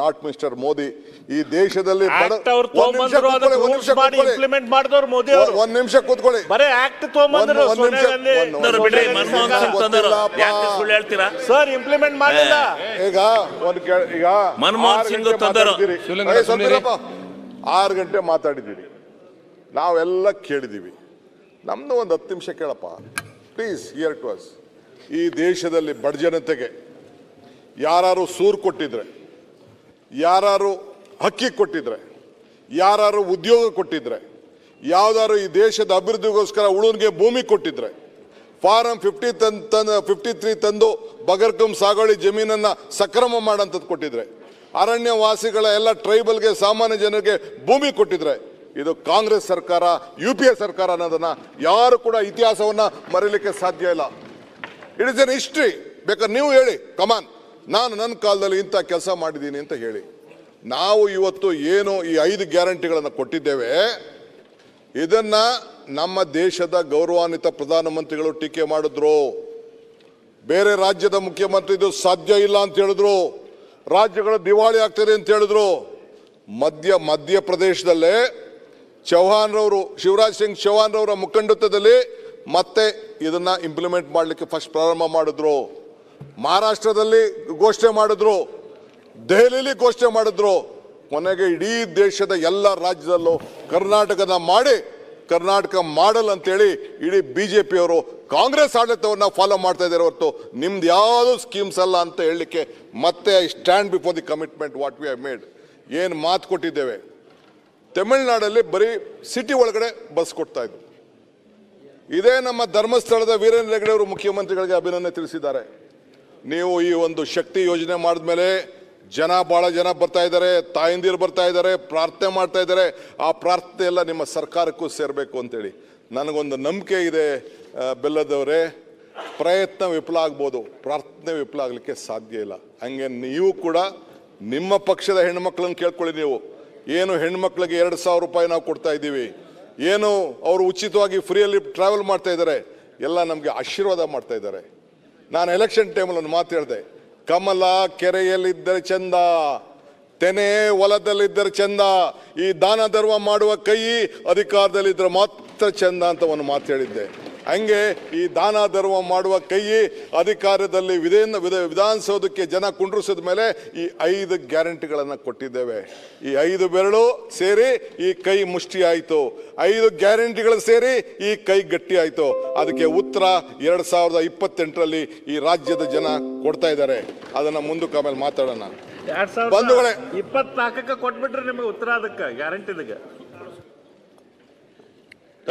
Not mister Modi ಈ ದೇಶದಲ್ಲಿ implement ಮಾಡಿದವ್ರು ಮೋದಿ ಅವರು. ಒಂದ್ ನಿಮಿಷ ಕೂತ್ಕೊಳ್ಳಿ. ಬರೇ ಆಕ್ಟ್ ಹೇಳ್ತೀರಾ? ಸರ್ ಇಂಪ್ಲಿಮೆಂಟ್ ಮಾಡಿಲ್ಲ. ಈಗ ಒಂದ್ ಕೇಳ ಈಗ ಮನಮೋಹನ್ ಆರು ಸಿಂಗ್. ಆರು ಗಂಟೆ ಮಾತಾಡಿದ್ದೀರಿ. ನಾವೆಲ್ಲ ಕೇಳಿದೀವಿ ನಮ್ದು ಒಂದು ಹತ್ತು ನಿಮಿಷ ಕೇಳಪ್ಪ. ಪ್ಲೀಸ್ ಇಯರ್ ಟು ಅಸ್ ಈ ದೇಶದಲ್ಲಿ ಬಡ ಜನತೆಗೆ ಯಾರು ಸೂರು ಕೊಟ್ಟಿದ್ರೆ ಯಾರು ಹಕ್ಕಿ ಕೊಟ್ಟಿದ್ರೆ ಯಾರು ಉದ್ಯೋಗ ಕೊಟ್ಟಿದ್ರೆ, ಯಾವ್ದಾರು ಈ ದೇಶದ ಅಭಿವೃದ್ಧಿಗೋಸ್ಕರ ಉಳುನ್ಗೆ ಭೂಮಿ ಕೊಟ್ಟಿದ್ರೆ, ಫಾರಂ ಫಿಫ್ಟಿ ತನ್ ತನ್ ಫಿಫ್ಟಿ ತ್ರೀ ತಂದು ಬಗರ್ಕಂ ಸಾಗುವಳಿ ಜಮೀನನ್ನು ಸಕ್ರಮ ಮಾಡೋಂಥದ್ದು ಕೊಟ್ಟಿದ್ರೆ ಅರಣ್ಯ ವಾಸಿಗಳ ಎಲ್ಲ ಟ್ರೈಬಲ್ಗೆ ಸಾಮಾನ್ಯ ಜನರಿಗೆ ಭೂಮಿ ಕೊಟ್ಟಿದ್ರೆ, ಇದು ಕಾಂಗ್ರೆಸ್ ಸರ್ಕಾರ, ಯು ಪಿ ಎ ಸರ್ಕಾರ ಅನ್ನೋದನ್ನು ಯಾರು ಕೂಡ ಇತಿಹಾಸವನ್ನು ಮರೀಲಿಕ್ಕೆ ಸಾಧ್ಯ ಇಲ್ಲ. ಇಟ್ ಇಸ್ ಎನ್ ಹಿಸ್ಟ್ರಿ ಬೇಕಾದ್ರೆ ನೀವು ಹೇಳಿ. ಕಮಾನ್ ನಾನು ನನ್ನ ಕಾಲದಲ್ಲಿ ಇಂಥ ಕೆಲಸ ಮಾಡಿದ್ದೀನಿ ಅಂತ ಹೇಳಿ. ನಾವು ಇವತ್ತು ಏನು ಈ ಐದು ಗ್ಯಾರಂಟಿಗಳನ್ನು ಕೊಟ್ಟಿದ್ದೇವೆ. ಇದನ್ನು ನಮ್ಮ ದೇಶದ ಗೌರವಾನ್ವಿತ ಪ್ರಧಾನಮಂತ್ರಿಗಳು ಟೀಕೆ ಮಾಡಿದ್ರು. ಬೇರೆ ರಾಜ್ಯದ ಮುಖ್ಯಮಂತ್ರಿ ಇದು ಸಾಧ್ಯ ಇಲ್ಲ ಅಂತ ಹೇಳಿದ್ರು. ರಾಜ್ಯಗಳು ದಿವಾಳಿ ಆಗ್ತದೆ ಅಂತ ಹೇಳಿದ್ರು. ಮಧ್ಯ, ಮಧ್ಯಪ್ರದೇಶದಲ್ಲೇ ಚೌಹಾನ್ರವರು ಶಿವರಾಜ್ ಸಿಂಗ್ ಚೌಹಾನ್ರವರ ಮುಖಂಡತ್ವದಲ್ಲಿ ಮತ್ತೆ ಇದನ್ನ ಇಂಪ್ಲಿಮೆಂಟ್ ಮಾಡಲಿಕ್ಕೆ ಫಸ್ಟ್ ಪ್ರಾರಂಭ ಮಾಡಿದ್ರು. ಮಹಾರಾಷ್ಟ್ರದಲ್ಲಿ ಘೋಷಣೆ ಮಾಡಿದ್ರು, ದೆಹಲಿಲಿ ಘೋಷಣೆ ಮಾಡಿದ್ರು, ಕೊನೆಗೆ ಇಡೀ ದೇಶದ ಎಲ್ಲ ರಾಜ್ಯದಲ್ಲೂ ಕರ್ನಾಟಕದ ಮಾಡಿ, ಕರ್ನಾಟಕ ಮಾಡಲ್ ಅಂತೇಳಿ ಇಡೀ ಬಿ ಜೆ ಪಿಯವರು ಕಾಂಗ್ರೆಸ್ ಆಡಳಿತವನ್ನು ಫಾಲೋ ಮಾಡ್ತಾ ಇದ್ದಾರೆ ಹೊರತು ನಿಮ್ದು ಯಾವುದೂ ಸ್ಕೀಮ್ಸ್ ಅಲ್ಲ ಅಂತ ಹೇಳಲಿಕ್ಕೆ ಮತ್ತೆ I stand before the commitment what we have made ಏನು ಮಾತು ಕೊಟ್ಟಿದ್ದೇವೆ? ತಮಿಳುನಾಡಲ್ಲಿ ಬರೀ ಸಿಟಿ ಒಳಗಡೆ ಬಸ್ ಕೊಡ್ತಾ ಇದ್ರು. ಇದೇ ನಮ್ಮ ಧರ್ಮಸ್ಥಳದ ವೀರೇಂದ್ರ ಹೆಗಡೆ ಅವರು ಮುಖ್ಯಮಂತ್ರಿಗಳಿಗೆ ಅಭಿನಂದನೆ ತಿಳಿಸಿದ್ದಾರೆ. ನೀವು ಈ ಒಂದು ಶಕ್ತಿ ಯೋಜನೆ ಮಾಡಿದ್ಮೇಲೆ ಜನ ಭಾಳ ಜನ ಬರ್ತಾ ಇದ್ದಾರೆ, ತಾಯಂದಿರು ಬರ್ತಾ ಇದ್ದಾರೆ, ಪ್ರಾರ್ಥನೆ ಮಾಡ್ತಾ ಇದ್ದಾರೆ. ಆ ಪ್ರಾರ್ಥನೆ ಎಲ್ಲ ನಿಮ್ಮ ಸರ್ಕಾರಕ್ಕೂ ಸೇರಬೇಕು ಅಂತೇಳಿ. ನನಗೊಂದು ನಂಬಿಕೆ ಇದೆ ಬೆಲ್ಲದವರೇ. ಪ್ರಯತ್ನ ವಿಫಲ ಆಗ್ಬೋದು, ಪ್ರಾರ್ಥನೆ ವಿಫಲ ಆಗಲಿಕ್ಕೆ ಸಾಧ್ಯ ಇಲ್ಲ. ಹಂಗೆ ನೀವು ಕೂಡ ನಿಮ್ಮ ಪಕ್ಷದ ಹೆಣ್ಮಕ್ಳನ್ನ ಕೇಳ್ಕೊಳ್ಳಿ ನೀವು. ಏನು ಹೆಣ್ಮಕ್ಳಿಗೆ ಎರಡು ಸಾವಿರ ರೂಪಾಯಿ ನಾವು ಕೊಡ್ತಾ ಇದ್ದೀವಿ, ಏನು ಅವರು ಉಚಿತವಾಗಿ ಫ್ರೀಯಲ್ಲಿ ಟ್ರಾವೆಲ್ ಮಾಡ್ತಾ ಇದ್ದಾರೆ, ಎಲ್ಲ ನಮಗೆ ಆಶೀರ್ವಾದ ಮಾಡ್ತಾ ಇದ್ದಾರೆ. ನಾನು ಎಲೆಕ್ಷನ್ ಟೈಮಲ್ಲಿ ಒಂದು ಮಾತು ಹೇಳಿದೆ. ಕಮಲ ಕೆರೆಯಲ್ಲಿದ್ದರೆ ಚಂದ, ತೆನೆ ಹೊಲದಲ್ಲಿದ್ದರೆ ಚಂದ, ಈ ದಾನ ಧರ್ಮ ಮಾಡುವ ಕೈ ಅಧಿಕಾರದಲ್ಲಿದ್ದರೆ ಮಾತ್ರ ಚಂದ ಅಂತ ಒಂದು ಮಾತು ಹೇಳಿದ್ದೆ. ಹಂಗೆ ಈ ದಾನ ಧರ್ಮ ಮಾಡುವ ಕೈ ಅಧಿಕಾರದಲ್ಲಿ ವಿಧೇನ ವಿಧ ವಿಧಾನಸೌಧಕ್ಕೆ ಜನ ಕುಂಡ್ರಿಸಿದ ಮೇಲೆ ಈ ಐದು ಗ್ಯಾರಂಟಿಗಳನ್ನು ಕೊಟ್ಟಿದ್ದೇವೆ. ಈ ಐದು ಬೆರಳು ಸೇರಿ ಈ ಕೈ ಮುಷ್ಟಿ ಆಯಿತು. ಐದು ಗ್ಯಾರಂಟಿಗಳು ಸೇರಿ ಈ ಕೈ ಗಟ್ಟಿ ಆಯಿತು. ಅದಕ್ಕೆ ಉತ್ತರ ಎರಡು ಸಾವಿರದ ಇಪ್ಪತ್ತೆಂಟರಲ್ಲಿ ಈ ರಾಜ್ಯದ ಜನ ಕೊಡ್ತಾ ಇದ್ದಾರೆ. ಅದನ್ನು ಮುಂದಕ್ಕೆ ಆಮೇಲೆ ಮಾತಾಡೋಣ. ಬಂಧುಗಳೇ. ಇಪ್ಪತ್ನಾಲ್ಕಕ್ಕೆ ಕೊಟ್ಬಿಟ್ರೆ ನಿಮಗೆ ಉತ್ತರ ಅದಕ್ಕೆ ಗ್ಯಾರಂಟಿದಿಗೆ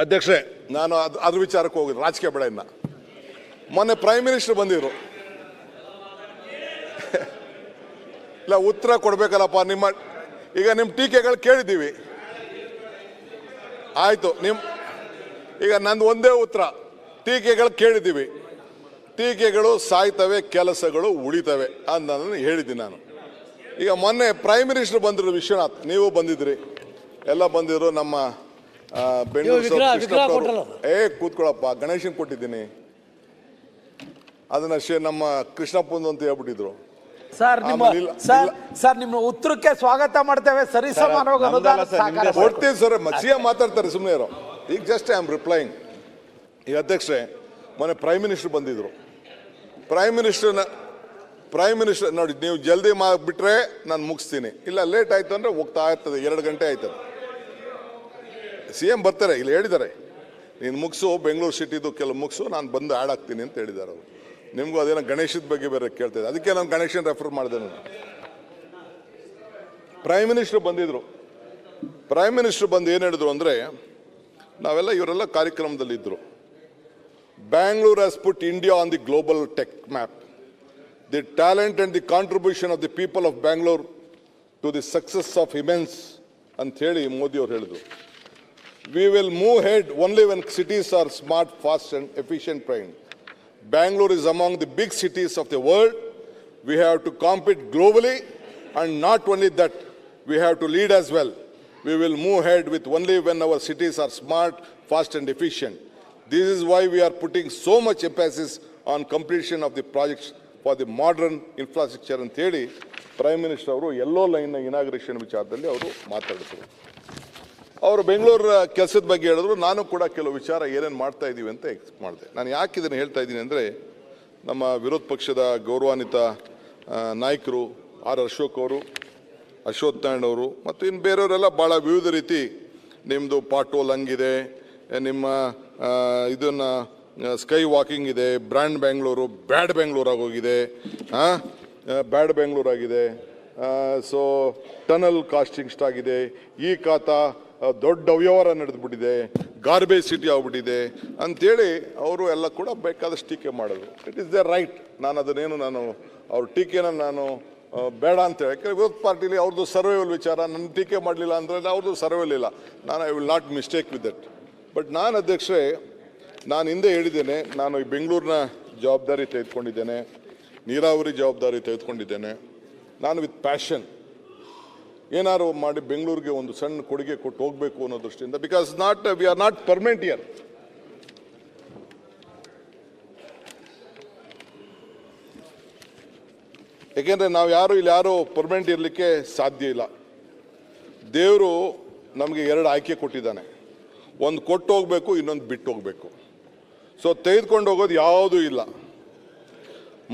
ಅಧ್ಯಕ್ಷರೇ, ನಾನು ಅದು ಅದ್ರ ವಿಚಾರಕ್ಕೆ ಹೋಗಿದ್ದು, ರಾಜಕೀಯ ಬೇಡ ಇನ್ನ ಮೊನ್ನೆ ಪ್ರೈಮ್ ಮಿನಿಸ್ಟರ್ ಬಂದಿದ್ರು. ಇಲ್ಲ, ಉತ್ತರ ಕೊಡ್ಬೇಕಲ್ಲಪ್ಪ, ನಿಮ್ಮ, ಈಗ ನಿಮ್ಮ ಟೀಕೆಗಳು ಕೇಳಿದ್ದೀವಿ. ಆಯ್ತು ನಿಮ್ಮ ಈಗ ನಂದು ಒಂದೇ ಉತ್ತರ, ಟೀಕೆಗಳು ಕೇಳಿದ್ದೀವಿ. ಟೀಕೆಗಳು ಸಾಯ್ತವೆ, ಕೆಲಸಗಳು ಉಳಿತವೆ ಅಂತ ನಾನು ಹೇಳಿದ್ದೀನಿ ನಾನು. ಈಗ ಮೊನ್ನೆ ಪ್ರೈಮ್ ಮಿನಿಸ್ಟರ್ ಬಂದಿರೋ ವಿಶ್ವನಾಥ್, ನೀವು ಬಂದಿದ್ರಿ. ಎಲ್ಲ ಬಂದಿದ್ರು ನಮ್ಮ ಏ ಕೂತ್ಕೊಳ್ಳಪ್ಪ ಗಣೇಶನ್ ಕೊಟ್ಟಿದ್ದೀನಿ. ಅದನ್ನ ಶೇ ನಮ್ಮ ಕೃಷ್ಣಪ್ಪಂದು ಅಂತ ಹೇಳ್ಬಿಟ್ಟಿದ್ರು. ಸರ್ ನಿಮ್ಮ ಸರ್ ಸರ್ ನಿಮ್ಮ ಉತ್ತರಕ್ಕೆ ಸ್ವಾಗತ ಮಾಡ್ತೇವೆ. ಸರಿ ಅನುದಾನ ಸಾಕಾರ ಮಾಡಿ. ಕೊಡ್ತೀವಿ ಸರ್. ಸಿಎಂ ಮಾತಾಡ್ತಾರೆ ಸುಮ್ಮನೆ ಇರೋ ಈಗ ಜಸ್ಟ್ ಐ ಆಮ್ ರಿಪ್ಲೈಯಿಂಗ್ ಈಗ ಅಧ್ಯಕ್ಷರೇ ಮೊನ್ನೆ ಪ್ರೈಮ್ ಮಿನಿಸ್ಟರ್ ಬಂದಿದ್ರು. ಪ್ರೈಮ್ ಮಿನಿಸ್ಟರ್ನ ಪ್ರೈಮ್ ಮಿನಿಸ್ಟರ್ ನೋಡಿ ನೀವು ಜಲ್ದಿ ಮಾಡಿಬಿಟ್ರೆ ಬಿಟ್ರೆ ನಾನು ಮುಗಿಸ್ತೀನಿ. ಇಲ್ಲ ಲೇಟ್ ಆಯ್ತು ಅಂದ್ರೆ ಹೋಗ್ತಾ ಇರ್ತದೆ ಎರಡು ಗಂಟೆ ಆಯ್ತದೆ. ಸಿ ಎಂ ಬರ್ತಾರೆ, ಇಲ್ಲಿ ಹೇಳಿದ್ದಾರೆ. ನೀನು ಮುಗಿಸು, ಬೆಂಗಳೂರು ಸಿಟಿದು ಕೆಲವು ಮುಗಿಸು, ನಾನು ಬಂದು ಆ್ಯಡ್ ಅಂತ ಹೇಳಿದ್ದಾರೆ ಅವರು. ನಿಮಗೂ ಅದೇನೋ ಗಣೇಶದ ಬಗ್ಗೆ ಬೇರೆ ಕೇಳ್ತಿದ್ದೆ ಅದಕ್ಕೆ ನಾನು ಗಣೇಶನ ರೆಫರ್ ಮಾಡಿದೆ ನಾನು. ಪ್ರೈಮ್ ಮಿನಿಸ್ಟ್ರು ಬಂದಿದ್ದರು ಪ್ರೈಮ್ ಮಿನಿಸ್ಟ್ರು ಬಂದು ಏನು ಹೇಳಿದ್ರು ಅಂದರೆ, ನಾವೆಲ್ಲ ಇವರೆಲ್ಲ ಕಾರ್ಯಕ್ರಮದಲ್ಲಿದ್ದರು Bangalore as put India on the global tech map the talent and the contribution of the people of Bangalore to the success of immense ಅಂಥೇಳಿ ಹೇಳಿ ಮೋದಿ ಅವರು ಹೇಳಿದ್ರು. We will move ahead only when cities are smart, fast, and efficient trained. Bangalore is among the big cities of the world. We have to compete globally, and not only that, we have to lead as well. We will move ahead with only when our cities are smart, fast, and efficient. This is why we are putting so much emphasis on completion of the projects for the modern infrastructure and theory. Prime minister yellow line inauguration ವಿಚಾರದಲ್ಲಿ ಅವರು ಮಾತಾಡಿದ್ರು ಅವರು ಬೆಂಗಳೂರು ಕೆಲಸದ ಬಗ್ಗೆ ಹೇಳಿದ್ರು, ನಾನು ಕೂಡ ಕೆಲವು ವಿಚಾರ ಏನೇನು ಮಾಡ್ತಾ ಇದ್ದೀವಿ ಅಂತ ಎಕ್ಸ್ ಮಾಡಿದೆ. ನಾನು ಯಾಕೆ ಇದನ್ನು ಹೇಳ್ತಾ ಇದ್ದೀನಿ ಅಂದರೆ, ನಮ್ಮ ವಿರೋಧ ಪಕ್ಷದ ಗೌರವಾನ್ವಿತ ನಾಯಕರು ಆರ್ ಅಶೋಕ್ ಅವರು ಅಶೋಕ್ ಅವರು, ಮತ್ತು ಇನ್ನು ಬೇರೆಯವರೆಲ್ಲ ಭಾಳ ವಿವಿಧ ರೀತಿ ನಿಮ್ಮದು ಪಾಟೋಲ್ ಹಂಗಿದೆ ನಿಮ್ಮ ಇದನ್ನು ಸ್ಕೈ ವಾಕಿಂಗ್ ಇದೆ, ಬ್ರ್ಯಾಂಡ್ ಬೆಂಗಳೂರು, ಬ್ಯಾಡ್ ಬ್ಯಾಂಗ್ಳೂರಾಗಿ ಹೋಗಿದೆ ಹಾಂ ಬ್ಯಾಡ್ ಬ್ಯಾಂಗ್ಳೂರಾಗಿದೆ ಸೊ ಟನಲ್ ಕಾಸ್ಟಿಂಗ್ ಸ್ಟಾಗಿದೆ ಈ ಖಾತಾ ದೊಡ್ಡ ಅವ್ಯವಹಾರ ನಡೆದ್ಬಿಟ್ಟಿದೆ ಗಾರ್ಬೇಜ್ ಸಿಟಿ ಆಗ್ಬಿಟ್ಟಿದೆ ಅಂಥೇಳಿ ಅವರು ಎಲ್ಲ ಕೂಡ ಬೇಕಾದಷ್ಟು ಟೀಕೆ ಮಾಡೋದು ಇಟ್ ಇಸ್ ದ ರೈಟ್ ನಾನು ಅದನ್ನೇನು ನಾನು, ಅವ್ರ ಟೀಕೆನ ನಾನು ಬೇಡ ಅಂತ ಹೇಳಿ. ವಿರೋಧ ಪಾರ್ಟಿಲಿ ಅವ್ರದ್ದು ಸರ್ವೈವಲ್ ವಿಚಾರ ನನ್ನ ಟೀಕೆ ಮಾಡಲಿಲ್ಲ ಅಂದರೆ ಅವ್ರದ್ದು ಸರ್ವೈವಲ್ ಇಲ್ಲ. ನಾನು I will not mistake with that but ನಾನು ಅಧ್ಯಕ್ಷರೇ, ನಾನು ಹಿಂದೆ ಹೇಳಿದ್ದೇನೆ, ನಾನು ಈ ಬೆಂಗಳೂರಿನ ಜವಾಬ್ದಾರಿ ತೆಗೆದುಕೊಂಡಿದ್ದೇನೆ, ನೀರಾವರಿ ಜವಾಬ್ದಾರಿ ತೆಗೆದುಕೊಂಡಿದ್ದೇನೆ. ನಾನು ವಿತ್ ಪ್ಯಾಷನ್ ಏನಾರು ಮಾಡಿ ಬೆಂಗಳೂರಿಗೆ ಒಂದು ಸಣ್ಣ ಕೊಡುಗೆ ಕೊಟ್ಟು ಹೋಗಬೇಕು ಅನ್ನೋ ದೃಷ್ಟಿಯಿಂದ because not we are not permanent year ಏಕೆಂದರೆ ನಾವು ಯಾರು ಇಲ್ಲಿ ಯಾರು ಪರ್ಮನೆಂಟ್ ಇರಲಿಕ್ಕೆ ಸಾಧ್ಯ ಇಲ್ಲ. ದೇವರು ನಮಗೆ ಎರಡು ಆಯ್ಕೆ ಕೊಟ್ಟಿದ್ದಾನೆ. ಒಂದು ಕೊಟ್ಟು ಹೋಗಬೇಕು, ಇನ್ನೊಂದು ಬಿಟ್ಟು ಹೋಗಬೇಕು. ಸೊ ತೆಗೆದುಕೊಂಡು ಹೋಗೋದು ಯಾವುದೂ ಇಲ್ಲ.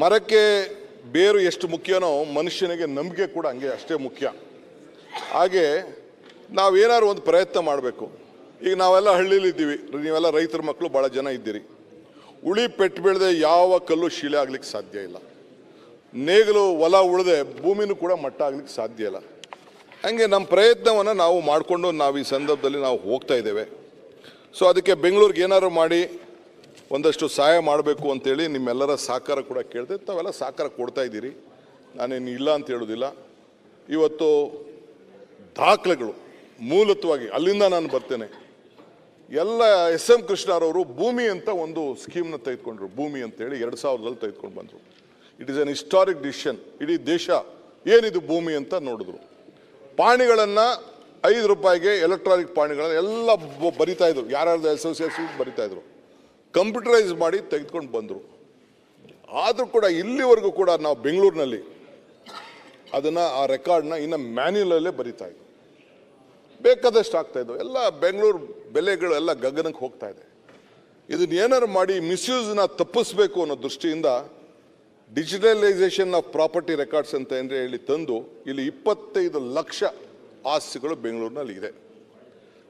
ಮರಕ್ಕೆ ಬೇರು ಎಷ್ಟು ಮುಖ್ಯನೋ ಮನುಷ್ಯನಿಗೆ ನಂಬಿಕೆ ಕೂಡ ಹಂಗೆ ಅಷ್ಟೇ ಮುಖ್ಯ. ಹಾಗೆ ನಾವೇನಾದ್ರು ಒಂದು ಪ್ರಯತ್ನ ಮಾಡಬೇಕು. ಈಗ ನಾವೆಲ್ಲ ಹಳ್ಳಿಲಿದ್ದೀವಿ ನೀವೆಲ್ಲ ರೈತರ ಮಕ್ಕಳು ಭಾಳ ಜನ ಇದ್ದೀರಿ. ಉಳಿ ಪೆಟ್ಟು ಬೆಳೆದೆ ಯಾವ ಕಲ್ಲು ಶಿಲೆ ಆಗ್ಲಿಕ್ಕೆ ಸಾಧ್ಯ ಇಲ್ಲ. ನೇಗಿಲು, ಹೊಲ ಉಳಿದೆ ಭೂಮಿನೂ ಕೂಡ ಮಟ್ಟ ಆಗ್ಲಿಕ್ಕೆ ಸಾಧ್ಯ ಇಲ್ಲ. ಹಂಗೆ ನಮ್ಮ ಪ್ರಯತ್ನವನ್ನು ನಾವು ಮಾಡಿಕೊಂಡು ನಾವು ಈ ಸಂದರ್ಭದಲ್ಲಿ ನಾವು ಹೋಗ್ತಾ ಇದ್ದೇವೆ. ಸೊ ಅದಕ್ಕೆ ಬೆಂಗಳೂರಿಗೆ ಏನಾದ್ರು ಮಾಡಿ ಒಂದಷ್ಟು ಸಹಾಯ ಮಾಡಬೇಕು ಅಂತೇಳಿ ನಿಮ್ಮೆಲ್ಲರ ಸಹಕಾರ ಕೂಡ ಕೇಳಿದೆ, ತಾವೆಲ್ಲ ಸಹಕಾರ ಕೊಡ್ತಾ ಇದ್ದೀರಿ. ನಾನೇನು ಇಲ್ಲ ಅಂತ ಹೇಳೋದಿಲ್ಲ. ಇವತ್ತು ದಾಖಲೆಗಳು ಮೂಲತ್ವವಾಗಿ ಅಲ್ಲಿಂದ ನಾನು ಬರ್ತೇನೆ. ಎಲ್ಲ ಎಸ್ ಎಂ ಕೃಷ್ಣರವರು ಭೂಮಿ ಅಂತ ಒಂದು ಸ್ಕೀಮ್ನ ತೆಗೆದುಕೊಂಡ್ರು. ಭೂಮಿ ಅಂತೇಳಿ ಎರಡು ಸಾವಿರದಲ್ಲಿ ತೆಗೆದುಕೊಂಡು ಬಂದರು. It is an historic decision ಇಡೀ ದೇಶ ಏನಿದು ಭೂಮಿ ಅಂತ ನೋಡಿದ್ರು. ಪಾಣಿಗಳನ್ನು ಐದು ರೂಪಾಯಿಗೆ ಎಲೆಕ್ಟ್ರಾನಿಕ್ ಪಾಣಿಗಳನ್ನು ಎಲ್ಲ ಬರಿತಾ ಇದ್ರು. ಯಾರ್ಯಾರ್ದು ಅಸೋಸಿಯೇಷನ್ ಬರಿತಾ ಇದ್ರು. ಕಂಪ್ಯೂಟರೈಸ್ ಮಾಡಿ ತೆಗೆದುಕೊಂಡು ಬಂದರು. ಆದರೂ ಕೂಡ ಇಲ್ಲಿವರೆಗೂ ಕೂಡ ನಾವು ಬೆಂಗಳೂರಿನಲ್ಲಿ ಅದನ್ನು ಆ ರೆಕಾರ್ಡ್ನ ಇನ್ನು ಮ್ಯಾನ್ಯುಲಲ್ಲೇ ಬರಿತಾ ಇದ್ವು. ಬೇಕಾದಷ್ಟು ಆಗ್ತಾ ಇದ್ವು. ಎಲ್ಲ ಬೆಂಗಳೂರು ಬೆಲೆಗಳು ಎಲ್ಲ ಗಗನಕ್ಕೆ ಹೋಗ್ತಾ ಇದೆ. ಇದನ್ನ ಏನಾರು ಮಾಡಿ ಮಿಸ್ಯೂಸ್ನ ತಪ್ಪಿಸ್ಬೇಕು ಅನ್ನೋ ದೃಷ್ಟಿಯಿಂದ ಡಿಜಿಟಲೈಸೇಷನ್ ಆಫ್ ಪ್ರಾಪರ್ಟಿ ರೆಕಾರ್ಡ್ಸ್ ಅಂತ ಅಂದರೆ ಹೇಳಿ ತಂದು ಇಲ್ಲಿ ಇಪ್ಪತ್ತೈದು ಲಕ್ಷ ಆಸ್ತಿಗಳು ಬೆಂಗಳೂರಿನಲ್ಲಿ ಇದೆ.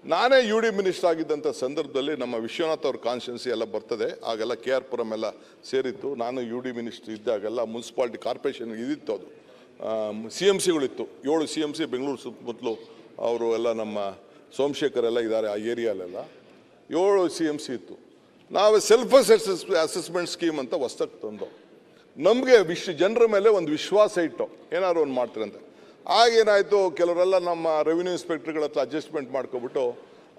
ನಾನೇ ಯು ಡಿ ಮಿನಿಸ್ಟರ್ ಆಗಿದ್ದಂಥ ಸಂದರ್ಭದಲ್ಲಿ ನಮ್ಮ ವಿಶ್ವನಾಥ್ ಅವ್ರ ಕಾನ್ಸ್ಟಿಟ್ಯೂನ್ಸಿ ಎಲ್ಲ ಬರ್ತದೆ. ಆಗೆಲ್ಲ ಕೆ ಆರ್ ಪುರಂ ಎಲ್ಲ ಸೇರಿತ್ತು. ನಾನು ಯು ಡಿ ಮಿನಿಸ್ಟರ್ ಇದ್ದಾಗೆಲ್ಲ ಮುನ್ಸಿಪಾಲ್ಟಿ ಕಾರ್ಪೊರೇಷನ್ ಇದಿತ್ತು ಅದು. ಸಿ ಎಂ ಸಿಗಳಿತ್ತು. ಏಳು ಸಿ ಎಂ ಸಿ ಬೆಂಗಳೂರು ಸುತ್ತಮುತ್ತಲು ಅವರು ಎಲ್ಲ ನಮ್ಮ ಸೋಮಶೇಖರ್ ಎಲ್ಲ ಇದ್ದಾರೆ ಆ ಏರಿಯಾಲೆಲ್ಲ ಏಳು ಸಿ ಎಂ ಸಿ ಇತ್ತು. ನಾವು ಸೆಲ್ಫ್ ಅಸೆಸ್ ಅಸೆಸ್ಮೆಂಟ್ ಸ್ಕೀಮ್ ಅಂತ ಹೊಸ್ದಾಗಿ ತಂದು. ನಮಗೆ ವಿಶ್, ಜನರ ಮೇಲೆ ಒಂದು ವಿಶ್ವಾಸ ಇಟ್ಟು ಏನಾದ್ರು ಒಂದು ಮಾಡ್ತಾರಂತೆ ಆಗೇನಾಯಿತು ಕೆಲವರೆಲ್ಲ ನಮ್ಮ ರೆವಿನ್ಯೂ ಇನ್ಸ್ಪೆಕ್ಟರ್ಗಳ ಹತ್ರ ಅಡ್ಜಸ್ಟ್ಮೆಂಟ್ ಮಾಡ್ಕೊಬಿಟ್ಟು,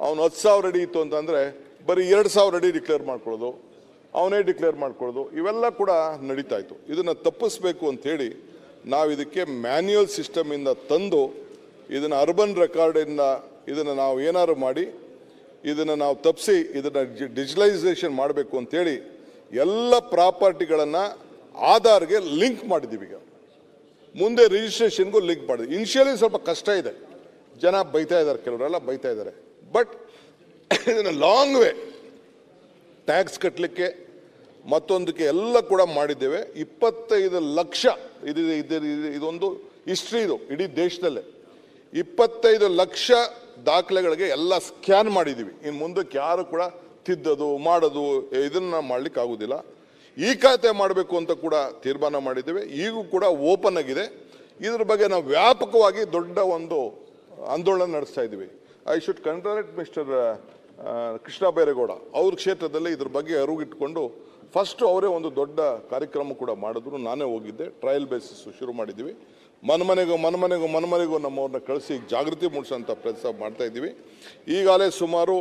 ಅವ್ನು ಹತ್ತು ಸಾವಿರ ಅಡಿ ಇತ್ತು ಅಂತಂದರೆ ಬರೀ ಎರಡು ಸಾವಿರ ಅಡಿ ಡಿಕ್ಲೇರ್ ಮಾಡ್ಕೊಳ್ಳೋದು, ಅವನೇ ಡಿಕ್ಲೇರ್ ಮಾಡ್ಕೊಳ್ಳೋದು, ಇವೆಲ್ಲ ಕೂಡ ನಡೀತಾ ಇತ್ತು. ಇದನ್ನು ತಪ್ಪಿಸ್ಬೇಕು ಅಂಥೇಳಿ ನಾವು ಇದಕ್ಕೆ ಮ್ಯಾನ್ಯುಯಲ್ ಸಿಸ್ಟಮಿಂದ ತಂದು, ಇದನ್ನು ಅರ್ಬನ್ ರೆಕಾರ್ಡಿಂದ ಇದನ್ನು ನಾವು ಏನಾದ್ರು ಮಾಡಿ, ಇದನ್ನು ನಾವು ತಪ್ಪಿಸಿ ಇದನ್ನು ಡಿಜಿಟಲೈಸೇಷನ್ ಮಾಡಬೇಕು ಅಂತೇಳಿ ಎಲ್ಲ ಪ್ರಾಪರ್ಟಿಗಳನ್ನು ಆಧಾರ್ಗೆ ಲಿಂಕ್ ಮಾಡಿದ್ದೀವಿ ಈಗ. ಮುಂದೆ ರಿಜಿಸ್ಟ್ರೇಷನ್ಗೂ ಲಿಂಕ್ ಮಾಡಿದ್ವಿ. ಇನಿಷಿಯಲಿ ಸ್ವಲ್ಪ ಕಷ್ಟ ಇದೆ. ಜನ ಬೈತಾ ಇದ್ದಾರೆ, ಕೆಲವರೆಲ್ಲ ಬೈತಾ ಇದ್ದಾರೆ. ಬಟ್ ಇದನ್ನು ಲಾಂಗ್ ವೇ ಟ್ಯಾಕ್ಸ್ ಕಟ್ಟಲಿಕ್ಕೆ ಮತ್ತೊಂದಕ್ಕೆ ಎಲ್ಲ ಕೂಡ ಮಾಡಿದ್ದೇವೆ. ಇಪ್ಪತ್ತೈದು ಲಕ್ಷ ಇದು ಇದು ಇದು- ಇದೊಂದು ಹಿಸ್ಟ್ರಿ ಇದು ಇಡೀ ದೇಶದಲ್ಲೇ. ಇಪ್ಪತ್ತೈದು ಲಕ್ಷ ದಾಖಲೆಗಳಿಗೆ ಎಲ್ಲ ಸ್ಕ್ಯಾನ್ ಮಾಡಿದ್ದೀವಿ ಇನ್ನು ಮುಂದಕ್ಕೆ ಯಾರು ಕೂಡ ತಿದ್ದದು, ಮಾಡೋದು, ಇದನ್ನು ಮಾಡಲಿಕ್ಕೆ ಆಗೋದಿಲ್ಲ. ಈ ಖಾತೆ ಮಾಡಬೇಕು ಅಂತ ಕೂಡ ತೀರ್ಮಾನ ಮಾಡಿದ್ದೇವೆ. ಈಗೂ ಕೂಡ ಓಪನ್ ಆಗಿದೆ. ಇದ್ರ ಬಗ್ಗೆ ನಾವು ವ್ಯಾಪಕವಾಗಿ ದೊಡ್ಡ ಒಂದು ಆಂದೋಲನ ನಡೆಸ್ತಾ ಇದ್ದೀವಿ. I should contract Mister Krishna Byregowda. ಅವ್ರ ಕ್ಷೇತ್ರದಲ್ಲಿ ಇದ್ರ ಬಗ್ಗೆ ಅರಿವಿಟ್ಕೊಂಡು ಫಸ್ಟ್ ಅವರೇ ಒಂದು ದೊಡ್ಡ ಕಾರ್ಯಕ್ರಮ ಕೂಡ ಮಾಡಿದ್ರು. ನಾನೇ ಹೋಗಿದ್ದೆ. ಟ್ರಯಲ್ ಬೇಸಿಸ್ ಶುರು ಮಾಡಿದ್ದೀವಿ. ಮನಮನೆಗೂ ಮನಮನೆಗೂ ಮನಮನೆಗೂ ನಮ್ಮವ್ರನ್ನ ಕಳಿಸಿ ಜಾಗೃತಿ ಮೂಡಿಸೋಂಥ ಪ್ರಯತ್ನ ಮಾಡ್ತಾ ಇದ್ದೀವಿ. ಈಗಾಗಲೇ ಸುಮಾರು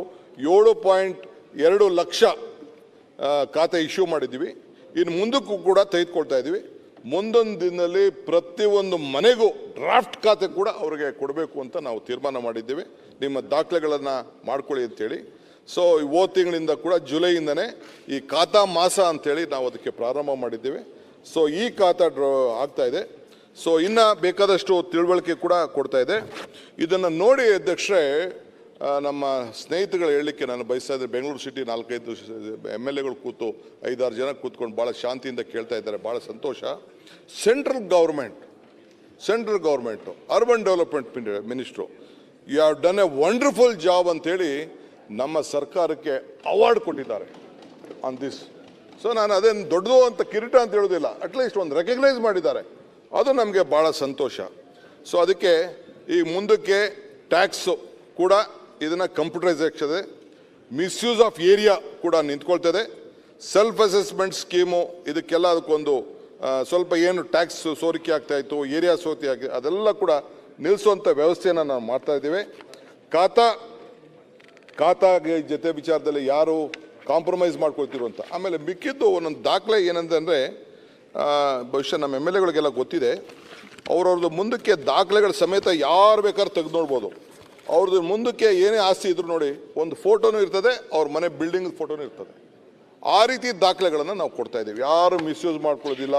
ಏಳು ಪಾಯಿಂಟ್ ಎರಡು ಲಕ್ಷ ಖಾತೆ ಇಶ್ಯೂ ಮಾಡಿದ್ದೀವಿ. ಇನ್ನು ಮುಂದಕ್ಕೂ ಕೂಡ ತೆಗೆದುಕೊಳ್ತಾ ಇದ್ದೀವಿ. ಮುಂದೊಂದು ದಿನದಲ್ಲಿ ಪ್ರತಿಯೊಂದು ಮನೆಗೂ ಡ್ರಾಫ್ಟ್ ಖಾತೆ ಕೂಡ ಅವರಿಗೆ ಕೊಡಬೇಕು ಅಂತ ನಾವು ತೀರ್ಮಾನ ಮಾಡಿದ್ದೇವೆ. ನಿಮ್ಮ ದಾಖಲೆಗಳನ್ನು ಮಾಡ್ಕೊಳ್ಳಿ ಅಂತೇಳಿ. ಸೊ ಓ ತಿಂಗಳಿಂದ ಕೂಡ ಜುಲೈಯಿಂದನೇ ಈ ಖಾತಾ ಮಾಸ ಅಂಥೇಳಿ ನಾವು ಅದಕ್ಕೆ ಪ್ರಾರಂಭ ಮಾಡಿದ್ದೇವೆ. ಸೊ ಈ ಖಾತಾ ಡ್ರಾ ಆಗ್ತಾ ಇದೆ. ಸೊ ಇನ್ನು ಬೇಕಾದಷ್ಟು ತಿಳುವಳಿಕೆ ಕೂಡ ಕೊಡ್ತಾ ಇದೆ. ಇದನ್ನು ನೋಡಿ ಅಧ್ಯಕ್ಷರೇ ನಮ್ಮ ಸ್ನೇಹಿತರುಗಳು ಹೇಳಲಿಕ್ಕೆ ನಾನು ಬಯಸ್ತಾ ಇದ್ದೆ, ಬೆಂಗಳೂರು ಸಿಟಿ ನಾಲ್ಕೈದು ಎಂ ಎಲ್ ಎಗಳು ಕೂತು ಐದಾರು ಜನ ಕೂತ್ಕೊಂಡು ಭಾಳ ಶಾಂತಿಯಿಂದ ಕೇಳ್ತಾ ಇದ್ದಾರೆ, ಭಾಳ ಸಂತೋಷ. Central government central government urban development minister you have done a wonderful job ಅಂತೇಳಿ ನಮ್ಮ ಸರ್ಕಾರಕ್ಕೆ ಅವಾರ್ಡ್ ಕೊಟ್ಟಿದ್ದಾರೆ ಆನ್ ದಿಸ್ ಸೊ ನಾನು ಅದೇನು ದೊಡ್ಡದು ಅಂತ ಕಿರೀಟ ಅಂತ ಹೇಳೋದಿಲ್ಲ. ಅಟ್ಲೀಸ್ಟ್ ಒಂದು ರೆಕಗ್ನೈಸ್ ಮಾಡಿದ್ದಾರೆ. ಅದು ನಮಗೆ ಭಾಳ ಸಂತೋಷ. ಸೊ ಅದಕ್ಕೆ ಈ ಮುಂದಕ್ಕೆ ಟ್ಯಾಕ್ಸು ಕೂಡ ಇದನ್ನು ಕಂಪ್ಯೂಟರೈಸ್ ಆಗ್ತದೆ. ಮಿಸ್ಯೂಸ್ ಆಫ್ ಏರಿಯಾ ಕೂಡ ನಿಂತ್ಕೊಳ್ತದೆ. ಸೆಲ್ಫ್ ಅಸೆಸ್ಮೆಂಟ್ ಸ್ಕೀಮು ಇದಕ್ಕೆಲ್ಲ ಅದಕ್ಕೊಂದು ಸ್ವಲ್ಪ ಏನು ಟ್ಯಾಕ್ಸ್ ಸೋರಿಕೆ ಆಗ್ತಾ ಇತ್ತು ಏರಿಯಾ ಸೋರಿಕೆ ಆಗಿ ಅದೆಲ್ಲ ಕೂಡ ನಿಲ್ಲಿಸುವಂಥ ವ್ಯವಸ್ಥೆಯನ್ನು ನಾವು ಮಾಡ್ತಾ ಇದ್ದೇವೆ. ಖಾತಾ ಖಾತಾಗೆ ಜೊತೆ ವಿಚಾರದಲ್ಲಿ ಯಾರು ಕಾಂಪ್ರಮೈಸ್ ಮಾಡ್ಕೊಳ್ತಿರು ಅಂತ. ಆಮೇಲೆ ಮಿಕ್ಕಿದ್ದು ಒಂದೊಂದು ದಾಖಲೆ ಏನಂತಂದರೆ ಬಹುಶಃ ನಮ್ಮ ಎಂ ಎಲ್ ಎಗಳಿಗೆಲ್ಲ ಗೊತ್ತಿದೆ. ಅವ್ರವ್ರದ್ದು ಮುಂದಕ್ಕೆ ದಾಖಲೆಗಳ ಸಮೇತ ಯಾರು ಬೇಕಾದ್ರೂ ತೆಗೆದು ನೋಡ್ಬೋದು. ಅವ್ರದ್ದು ಮುಂದಕ್ಕೆ ಏನೇ ಆಸ್ತಿ ಇದ್ರು ನೋಡಿ, ಒಂದು ಫೋಟೋನೂ ಇರ್ತದೆ, ಅವ್ರ ಮನೆ ಬಿಲ್ಡಿಂಗ್ ಫೋಟೋನೂ ಇರ್ತದೆ. ಆ ರೀತಿ ದಾಖಲೆಗಳನ್ನು ನಾವು ಕೊಡ್ತಾ ಇದ್ದೀವಿ. ಯಾರು ಮಿಸ್ಯೂಸ್ ಮಾಡ್ಕೊಳ್ಳೋದಿಲ್ಲ,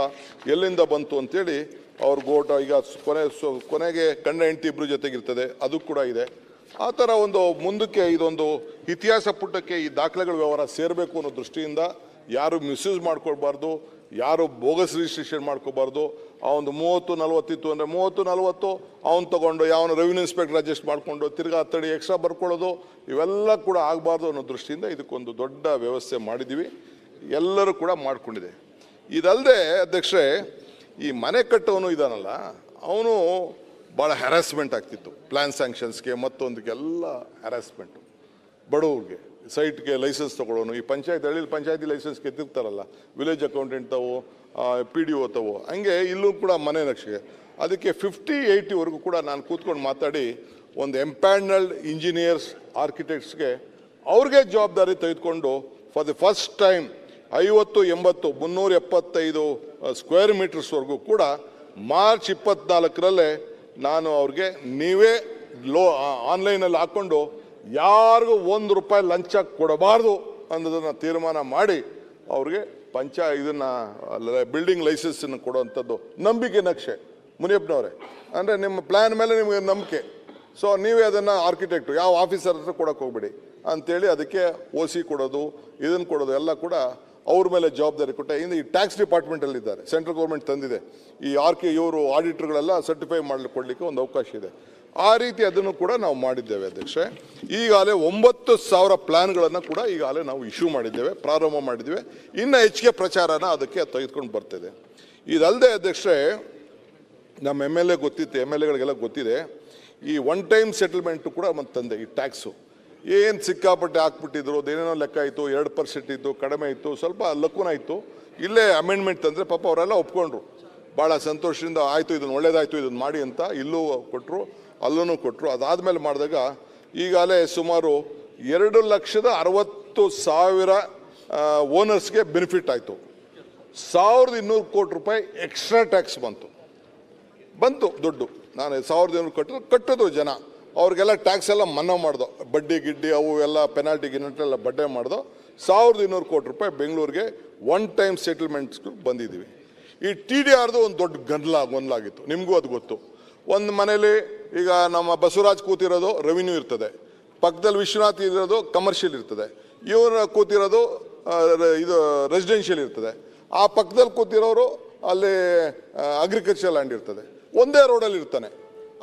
ಎಲ್ಲಿಂದ ಬಂತು ಅಂತೇಳಿ ಅವ್ರ ಗೋಟ ಈಗ ಕೊನೆ ಸೊ- ಕೊನೆಗೆ ಗಂಡ ಹೆಂಡತಿ ಇಬ್ಬರು ಜೊತೆಗಿರ್ತದೆ, ಅದು ಕೂಡ ಇದೆ. ಆ ಥರ ಒಂದು ಮುಂದಕ್ಕೆ ಇದೊಂದು ಇತಿಹಾಸ ಪುಟಕ್ಕೆ ಈ ದಾಖಲೆಗಳ ವ್ಯವಹಾರ ಸೇರಬೇಕು ಅನ್ನೋ ದೃಷ್ಟಿಯಿಂದ ಯಾರು ಮಿಸ್ಯೂಸ್ ಮಾಡ್ಕೊಳ್ಬಾರ್ದು, ಯಾರು ಬೋಗಸ್ ರಿಜಿಸ್ಟ್ರೇಷನ್ ಮಾಡ್ಕೋಬಾರ್ದು ಆ ಒಂದು ಮೂವತ್ತು, ನಲ್ವತ್ತಿತ್ತು ಅಂದರೆ ಮೂವತ್ತು, ನಲ್ವತ್ತು, ಅವ್ನು ತಗೊಂಡು, ಯಾವನು ರೆವಿನ್ಯೂ ಇನ್ಸ್ಪೆಕ್ಟರ್ ಅಡ್ಜಸ್ಟ್ ಮಾಡಿಕೊಂಡು ತಿರ್ಗಾ ಹತ್ತಡಿ ಎಕ್ಸ್ಟ್ರಾ ಬರ್ಕೊಳ್ಳೋದು, ಇವೆಲ್ಲ ಕೂಡ ಆಗಬಾರ್ದು ಅನ್ನೋ ದೃಷ್ಟಿಯಿಂದ ಇದಕ್ಕೊಂದು ದೊಡ್ಡ ವ್ಯವಸ್ಥೆ ಮಾಡಿದ್ದೀವಿ. ಎಲ್ಲರೂ ಕೂಡ ಮಾಡಿಕೊಂಡಿದೆ. ಇದಲ್ಲದೆ ಅಧ್ಯಕ್ಷರೇ, ಈ ಮನೆ ಕಟ್ಟೋನು ಇದಾನಲ್ಲ, ಅವನು ಭಾಳ ಹ್ಯಾರಾಸ್ಮೆಂಟ್ ಆಗ್ತಿತ್ತು. ಪ್ಲ್ಯಾನ್ ಸ್ಯಾಂಕ್ಷನ್ಸ್ಗೆ ಮತ್ತೊಂದಕ್ಕೆಲ್ಲ ಹ್ಯಾರಾಸ್ಮೆಂಟು ಬಡವ್ರಿಗೆ ಸೈಟ್ಗೆ ಲೈಸೆನ್ಸ್ ತೊಗೊಳ್ಳೋನು. ಈ ಪಂಚಾಯತ್, ಹಳ್ಳಿಲಿ ಪಂಚಾಯತಿ ಲೈಸೆನ್ಸ್ ಗೆದ್ದಿರ್ತಾರಲ್ಲ ವಿಲೇಜ್ ಅಕೌಂಟೆಂಟ್ ತಾವು ಪಿ ಡಿ ಒ ತಾವು, ಹಂಗೆ ಇಲ್ಲೂ ಕೂಡ ಮನೆ ನಕ್ಷೆಗೆ. ಅದಕ್ಕೆ ಫಿಫ್ಟಿ ಏಯ್ಟಿವರೆಗೂ ಕೂಡ ನಾನು ಕೂತ್ಕೊಂಡು ಮಾತಾಡಿ, ಒಂದು ಎಂಪ್ಯಾನಲ್ಡ್ ಇಂಜಿನಿಯರ್ಸ್ ಆರ್ಕಿಟೆಕ್ಟ್ಸ್ಗೆ ಅವ್ರಿಗೆ ಜವಾಬ್ದಾರಿ ತೆಗೆದುಕೊಂಡು ಫಾರ್ ದಿ ಫಸ್ಟ್ ಟೈಮ್ ಐವತ್ತು, ಎಂಬತ್ತು, ಮುನ್ನೂರ ಎಪ್ಪತ್ತೈದು ಸ್ಕ್ವೇರ್ ಮೀಟರ್ಸ್ವರೆಗೂ ಕೂಡ ಮಾರ್ಚ್ ಇಪ್ಪತ್ನಾಲ್ಕರಲ್ಲೇ ನಾನು ಅವ್ರಿಗೆ ನೀವೇ ಲೋ ಆನ್ಲೈನಲ್ಲಿ ಹಾಕ್ಕೊಂಡು ಯಾರಿಗೂ ಒಂದು ರೂಪಾಯಿ ಲಂಚ ಕೊಡಬಾರ್ದು ಅನ್ನೋದನ್ನು ತೀರ್ಮಾನ ಮಾಡಿ ಅವ್ರಿಗೆ ಪಂಚ ಇದನ್ನು ಬಿಲ್ಡಿಂಗ್ ಲೈಸೆನ್ಸನ್ನು ಕೊಡುವಂಥದ್ದು ನಂಬಿಕೆ ನಕ್ಷೆ, ಮುನಿಯಪ್ಪನವರೇ. ಅಂದರೆ ನಿಮ್ಮ ಪ್ಲ್ಯಾನ್ ಮೇಲೆ ನಿಮಗೆ ನಂಬಿಕೆ. ಸೊ ನೀವೇ ಅದನ್ನು ಆರ್ಕಿಟೆಕ್ಟು ಯಾವ ಆಫೀಸರ್ ಹತ್ರ ಕೊಡೋಕೆ ಹೋಗ್ಬೇಡಿ. ಅಂಥೇಳಿ ಅದಕ್ಕೆ ಓ ಸಿ ಕೊಡೋದು ಇದನ್ನು ಕೊಡೋದು, ಎಲ್ಲ ಕೂಡ ಅವ್ರ ಮೇಲೆ ಜವಾಬ್ದಾರಿ ಕೊಟ್ಟೆ. ಇನ್ನು ಈ ಟ್ಯಾಕ್ಸ್ ಡಿಪಾರ್ಟ್ಮೆಂಟಲ್ಲಿ ಇದ್ದಾರೆ. ಸೆಂಟ್ರಲ್ ಗೌರ್ಮೆಂಟ್ ತಂದಿದೆ. ಈ ಆರ್ ಕೆ ಇವರು ಆಡಿಟರ್ಗಳೆಲ್ಲ ಸರ್ಟಿಫೈ ಮಾಡಲಿಕ್ಕೆ ಕೊಡಲಿಕ್ಕೆ ಒಂದು ಅವಕಾಶ ಇದೆ. ಆ ರೀತಿ ಅದನ್ನು ಕೂಡ ನಾವು ಮಾಡಿದ್ದೇವೆ ಅಧ್ಯಕ್ಷೆ ಈಗಾಗಲೇ ಒಂಬತ್ತು ಸಾವಿರ ಪ್ಲ್ಯಾನ್ಗಳನ್ನು ಕೂಡ ಈಗಾಗಲೇ ನಾವು ಇಶ್ಯೂ ಮಾಡಿದ್ದೇವೆ, ಪ್ರಾರಂಭ ಮಾಡಿದ್ದೇವೆ. ಇನ್ನು ಹೆಚ್ಚಿಗೆ ಪ್ರಚಾರನ ಅದಕ್ಕೆ ತೆಗೆದುಕೊಂಡು ಬರ್ತಿದೆ. ಇದಲ್ಲದೆ ಅಧ್ಯಕ್ಷರೇ, ನಮ್ಮ ಎಂ ಎಲ್ ಎ ಗೊತ್ತಿತ್ತು ಎಂ ಎಲ್ ಎಗಳಿಗೆಲ್ಲ ಗೊತ್ತಿದೆ. ಈ ಒನ್ ಟೈಮ್ ಸೆಟಲ್ಮೆಂಟು ಕೂಡ ಮತ್ತು ತಂದೆ, ಈ ಟ್ಯಾಕ್ಸು ಏನು ಸಿಕ್ಕಾಪಟ್ಟೆ ಹಾಕ್ಬಿಟ್ಟಿದ್ರು ಅದೇನೇನೋ ಲೆಕ್ಕ ಆಯಿತು ಎರಡು ಪರ್ಸೆಂಟ್ ಇತ್ತು, ಕಡಿಮೆ ಇತ್ತು, ಸ್ವಲ್ಪ ಲಕ್ಕುನ ಇತ್ತು. ಇಲ್ಲೇ ಅಮೆಂಡ್ಮೆಂಟ್ ತಂದರೆ ಪಾಪ ಅವರೆಲ್ಲ ಒಪ್ಕೊಂಡ್ರು. ಭಾಳ ಸಂತೋಷದಿಂದ ಆಯಿತು ಇದನ್ನು ಒಳ್ಳೇದಾಯಿತು ಇದನ್ನು ಮಾಡಿ ಅಂತ ಇಲ್ಲೂ ಕೊಟ್ಟರು ಅಲ್ಲೂ ಕೊಟ್ಟರು ಅದಾದಮೇಲೆ ಮಾಡಿದಾಗ ಈಗಾಗಲೇ ಸುಮಾರು ಎರಡು ಲಕ್ಷದ ಅರವತ್ತು ಸಾವಿರ ಓನರ್ಸ್ಗೆ ಬೆನಿಫಿಟ್ ಆಯಿತು. ಸಾವಿರದ ಇನ್ನೂರು ಕೋಟಿ ರೂಪಾಯಿ ಎಕ್ಸ್ಟ್ರಾ ಟ್ಯಾಕ್ಸ್ ಬಂತು. ಬಂತು ದುಡ್ಡು. ನಾನು ಸಾವಿರದ ಇನ್ನೂರು ಕಟ್ಟಿದ್ರು ಕಟ್ಟಿದ್ರು ಜನ. ಅವ್ರಿಗೆಲ್ಲ ಟ್ಯಾಕ್ಸ್ ಎಲ್ಲ ಮನ್ನಾ ಮಾಡ್ದು. ಬಡ್ಡಿ, ಗಿಡ್ಡಿ ಅವು ಎಲ್ಲ ಪೆನಾಲ್ಟಿ ಗಿನಾಲ್ಟಿ ಎಲ್ಲ ಬಡ್ಡೆ ಮಾಡ್ದು ಸಾವಿರದ ಇನ್ನೂರು ಕೋಟಿ ರೂಪಾಯಿ ಬೆಂಗಳೂರಿಗೆ ಒನ್ ಟೈಮ್ ಸೆಟಲ್ಮೆಂಟ್ಸ್ ಬಂದಿದ್ದೀವಿ ಈ ಟಿ ಡಿ ಆರ್ದು ಒಂದು ದೊಡ್ಡ ಗಂದಲ ಗೊಂದಲಾಗಿತ್ತು. ನಿಮಗೂ ಅದು ಗೊತ್ತು. ಒಂದು ಮನೇಲಿ ಈಗ ನಮ್ಮ ಬಸವರಾಜ್ ಕೂತಿರೋದು ರೆವಿನ್ಯೂ ಇರ್ತದೆ. ಪಕ್ಕದಲ್ಲಿ ವಿಶ್ವನಾಥ್ ಇರೋದು ಕಮರ್ಷಿಯಲ್ ಇರ್ತದೆ. ಇವರು ಕೂತಿರೋದು ಇದು ರೆಸಿಡೆನ್ಷಿಯಲ್ ಇರ್ತದೆ. ಆ ಪಕ್ಕದಲ್ಲಿ ಕೂತಿರೋರು ಅಲ್ಲಿ ಅಗ್ರಿಕಲ್ಚರ್ ಲ್ಯಾಂಡ್ ಇರ್ತದೆ. ಒಂದೇ ರೋಡಲ್ಲಿ ಇರ್ತಾನೆ.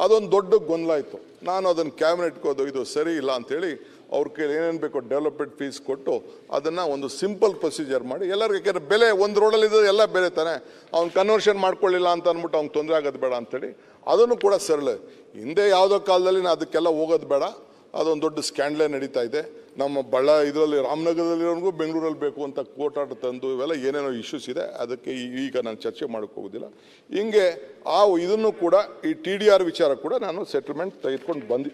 ಅದೊಂದು ದೊಡ್ಡ ಗೊಂದಲ ಇತ್ತು ನಾನು ಅದನ್ನು ಕ್ಯಾಬಿನೆಟ್ಗೆ ಹೋದ ಇದು ಸರಿ ಇಲ್ಲ ಅಂಥೇಳಿ ಅವ್ರ ಕೈಲಿ ಏನೇನು ಬೇಕೋ ಡೆವಲಪ್ಮೆಂಟ್ ಫೀಸ್ ಕೊಟ್ಟು ಅದನ್ನು ಒಂದು ಸಿಂಪಲ್ ಪ್ರೊಸೀಜರ್ ಮಾಡಿ ಎಲ್ಲರಿಗೂ, ಯಾಕೆಂದರೆ ಬೆಲೆ ಒಂದು ರೋಡಲ್ಲಿ ಇದ್ದರೆ ಎಲ್ಲ ಬೇರೆ ತಾನೆ. ಅವ್ನು ಕನ್ವರ್ಷನ್ ಮಾಡ್ಕೊಳ್ಳಿಲ್ಲ ಅಂತ ಅಂದ್ಬಿಟ್ಟು ಅವ್ನಿಗೆ ತೊಂದರೆ ಆಗೋದು ಬೇಡ ಅಂಥೇಳಿ ಅದನ್ನು ಕೂಡ ಸರಳ. ಹಿಂದೆ ಯಾವುದೋ ಕಾಲದಲ್ಲಿ ನಾನು ಅದಕ್ಕೆಲ್ಲ ಹೋಗೋದು ಬೇಡ. ಅದೊಂದು ದೊಡ್ಡ ಸ್ಕ್ಯಾಂಡ್ಲೇ ನಡೀತಾ ಇದೆ. ನಮ್ಮ ಬಳ್ಳ ಇದರಲ್ಲಿ ರಾಮನಗರದಲ್ಲಿರೋನಿಗೂ ಬೆಂಗಳೂರಲ್ಲಿ ಬೇಕು ಅಂತ ಕೋಟಾಟ ತಂದು ಇವೆಲ್ಲ ಏನೇನೋ ಇಶ್ಯೂಸ್ ಇದೆ. ಅದಕ್ಕೆ ಈಗ ನಾನು ಚರ್ಚೆ ಮಾಡೋಕ್ಕೆ ಹೋಗೋದಿಲ್ಲ. ಹಿಂಗೆ ಆ ಇದನ್ನು ಕೂಡ, ಈ ಟಿ ಡಿ ಆರ್ ವಿಚಾರ ಕೂಡ ನಾನು ಸೆಟಲ್ಮೆಂಟ್ ತೆಗೆದುಕೊಂಡು ಬಂದು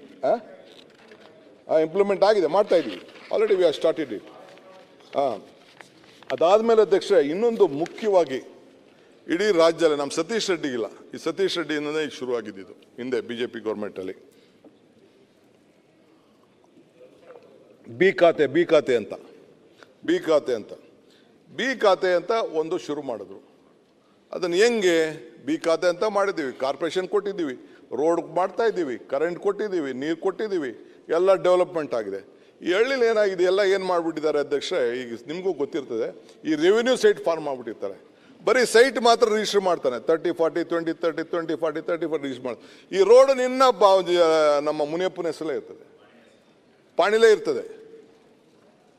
ಇಂಪ್ಲಿಮೆಂಟ್ ಆಗಿದೆ, ಮಾಡ್ತಾ ಇದ್ದೀವಿ already we are started it ಹಾಂ ಅದಾದಮೇಲೆ ಅಧ್ಯಕ್ಷ ಇನ್ನೊಂದು ಮುಖ್ಯವಾಗಿ ಇಡೀ ರಾಜ್ಯದಲ್ಲಿ ನಮ್ಮ ಸತೀಶ್ ರೆಡ್ಡಿಗಿಲ್ಲ ಈ ಸತೀಶ್ ರೆಡ್ಡಿಯಿಂದನೇ ಶುರುವಾಗಿದ್ದು ಹಿಂದೆ ಬಿ ಜೆ ಪಿ ಗೌರ್ಮೆಂಟಲ್ಲಿ ಬಿ ಖಾತೆ ಬಿ ಖಾತೆ ಅಂತ. ಬಿ ಖಾತೆ ಅಂತ. ಬಿ ಖಾತೆ ಅಂತ ಒಂದು ಶುರು ಮಾಡಿದ್ರು. ಅದನ್ನು ಹೆಂಗೆ? ಬಿ ಖಾತೆ ಅಂತ ಮಾಡಿದ್ದೀವಿ. ಕಾರ್ಪೊರೇಷನ್ ಕೊಟ್ಟಿದ್ದೀವಿ. ರೋಡ್ ಮಾಡ್ತಾ ಇದ್ದೀವಿ. ಕರೆಂಟ್ ಕೊಟ್ಟಿದ್ದೀವಿ. ನೀರು ಕೊಟ್ಟಿದ್ದೀವಿ. ಎಲ್ಲ ಡೆವಲಪ್ಮೆಂಟ್ ಆಗಿದೆ. ಈ ಹಳ್ಳಿಲಿ ಏನಾಗಿದೆ? ಎಲ್ಲ ಏನು ಮಾಡಿಬಿಟ್ಟಿದ್ದಾರೆ ಅಧ್ಯಕ್ಷರೇ? ಈಗ ನಿಮಗೂ ಗೊತ್ತಿರ್ತದೆ. ಈ ರೆವಿನ್ಯೂ ಸೈಟ್ ಫಾರ್ಮ್ ಮಾಡಿಬಿಟ್ಟಿರ್ತಾರೆ. ಬರೀ ಸೈಟ್ ಮಾತ್ರ ರಿಜಿಸ್ಟರ್ ಮಾಡ್ತಾನೆ. Thirty forty twenty thirty twenty forty thirty forty register ಮಾಡ್ತಾರೆ ಈ ರೋಡ್ ನಿನ್ನ ಬಾ ನಮ್ಮ ಮುನಿಯಪ್ಪನ ಹೆಸರೇ ಇರ್ತದೆ. ಪಾಣಿಲೇ ಇರ್ತದೆ.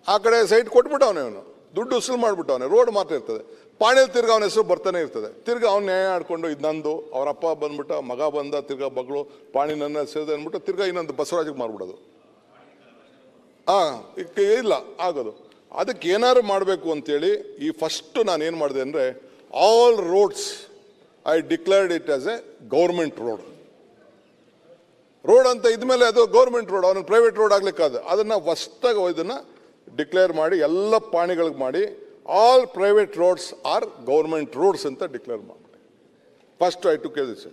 ಆ ಕಡೆ ಸೈಟ್ ಕೊಟ್ಬಿಟ್ಟವನೇ ಅವನು. ದುಡ್ಡು ಉಸಿಲು ಮಾಡಿಬಿಟ್ಟವನೇ. ರೋಡ್ ಮಾತ್ರ ಇರ್ತದೆ. ಪಾಣಿಯಲ್ಲಿ ತಿರ್ಗಿ ಅವನ ಹೆಸರು ಬರ್ತಾನೆ ಇರ್ತದೆ. ತಿರ್ಗಿ ಅವ್ನು ನ್ಯಾಯ ಆಡ್ಕೊಂಡು ಇದು ನಂದು, ಅವ್ರ ಅಪ್ಪ ಬಂದ್ಬಿಟ್ಟು, ಮಗ ಬಂದ, ತಿರ್ಗಾ ಮಗಳು ಪಾಣಿ ನನ್ನ ಸೇರಿದೆ ಅಂದ್ಬಿಟ್ಟು ತಿರ್ಗ ಇನ್ನೊಂದು ಬಸವರಾಜಿಗೆ ಮಾರ್ಬಿಡೋದು. ಹಾಂ ಇಲ್ಲ, ಆಗೋದು. ಅದಕ್ಕೆ ಏನಾದ್ರು ಮಾಡಬೇಕು ಅಂತೇಳಿ ಈ ಫಸ್ಟ್ ನಾನು ಏನು ಮಾಡಿದೆ ಅಂದರೆ all roads I declared it as a government road road ಅಂತ ಇದ್ಮೇಲೆ ಅದು ಗೌರ್ಮೆಂಟ್ ರೋಡ್ ಅವನು ಪ್ರೈವೇಟ್ ರೋಡ್ ಆಗ್ಲಿಕ್ಕಾದ ಅದನ್ನ ಹೊಸ್ತಾಗ ಇದನ್ನ ಡಿಕ್ಲೇರ್ ಮಾಡಿ, ಎಲ್ಲ ಪಾಣಿಗಳಿಗೆ ಮಾಡಿ all private roads are government roads ಅಂತ ಡಿಕ್ಲೇರ್ ಮಾಡಿ ಫಸ್ಟ್ ಐ ಟು ಕೇಳಿಸ್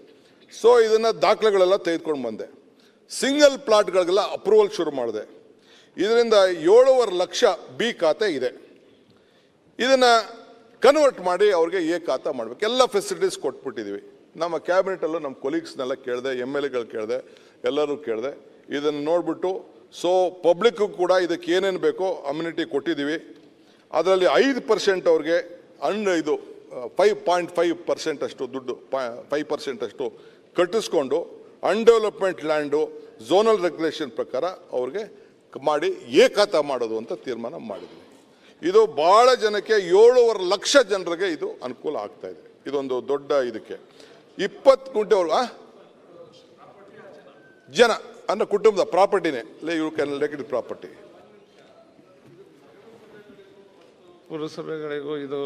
ಸೊ ಇದನ್ನ ದಾಖಲೆಗಳೆಲ್ಲ ತೆಗೆದುಕೊಂಡು ಬಂದೆ. ಸಿಂಗಲ್ ಪ್ಲಾಟ್ಗಳಿಗೆಲ್ಲ ಅಪ್ರೂವಲ್ ಶುರು ಮಾಡಿದೆ. ಇದರಿಂದ ಏಳುವರೆ ಲಕ್ಷ ಬಿ ಖಾತೆ ಇದೆ. ಇದನ್ನ ಕನ್ವರ್ಟ್ ಮಾಡಿ ಅವ್ರಿಗೆ ಎ ಖಾತೆ ಮಾಡಬೇಕು. ಎಲ್ಲ ಫೆಸಿಲಿಟೀಸ್ ಕೊಟ್ಬಿಟ್ಟಿದ್ದೀವಿ ನಮ್ಮ ಕ್ಯಾಬಿನೆಟಲ್ಲೂ ನಮ್ಮ ಕೊಲೀಗ್ಸ್ನೆಲ್ಲ ಕೇಳಿದೆ ಎಂ ಎಲ್ ಎಗಳು ಕೇಳಿದೆ ಎಲ್ಲರೂ ಕೇಳಿದೆ, ಇದನ್ನು ನೋಡಿಬಿಟ್ಟು ಸೊ ಪಬ್ಲಿಕ್ಕು ಕೂಡ ಇದಕ್ಕೆ ಏನೇನು ಬೇಕೋ ಅಮ್ಯುನಿಟಿ ಕೊಟ್ಟಿದ್ದೀವಿ. ಅದರಲ್ಲಿ ಐದು ಪರ್ಸೆಂಟ್ ಅವ್ರಿಗೆ ಅಂಡ್ ಇದು ಫೈವ್ ಪಾಯಿಂಟ್ ಫೈವ್ ಪರ್ಸೆಂಟ್ ಅಷ್ಟು ದುಡ್ಡು ಫೈವ್ ಪರ್ಸೆಂಟ್ ಅಷ್ಟು ಕಟ್ಟಿಸ್ಕೊಂಡು ಅನ್ಡೆವಲಪ್ಮೆಂಟ್ ಲ್ಯಾಂಡು ಝೋನಲ್ ರೆಗ್ಯುಲೇಷನ್ ಪ್ರಕಾರ ಅವ್ರಿಗೆ ಮಾಡಿ ಏಕಾತ ಮಾಡೋದು ಅಂತ ತೀರ್ಮಾನ ಮಾಡಿದ್ವಿ. ಇದು ಭಾಳ ಜನಕ್ಕೆ ಏಳೂವರೆ ಲಕ್ಷ ಜನರಿಗೆ ಇದು ಅನುಕೂಲ ಆಗ್ತಾ ಇದೆ. ಇದೊಂದು ದೊಡ್ಡ ಇದಕ್ಕೆ. ಇಪ್ಪತ್ತು ಗುಂಟೆವರೆಗೂ ಆ? ಜನ, ಅಂದ್ರೆ ಕುಟುಂಬದ ಪ್ರಾಪರ್ಟಿನೇ. ಲೇ you can lake it property. ಪುರಸಭೆಗಳಿಗೂ ಇದು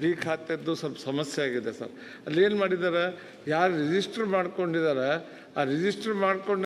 ಬಿ ಖಾತೆದ್ದು ಸ್ವಲ್ಪ ಸಮಸ್ಯೆ ಆಗಿದೆ ಸರ್. ಅಲ್ಲಿ ಏನು ಮಾಡಿದ್ದಾರೆ ಯಾರು ರಿಜಿಸ್ಟರ್ ಮಾಡ್ಕೊಂಡಿದ್ದಾರೆ ಆ ರಿಜಿಸ್ಟರ್ ಮಾಡ್ಕೊಂಡು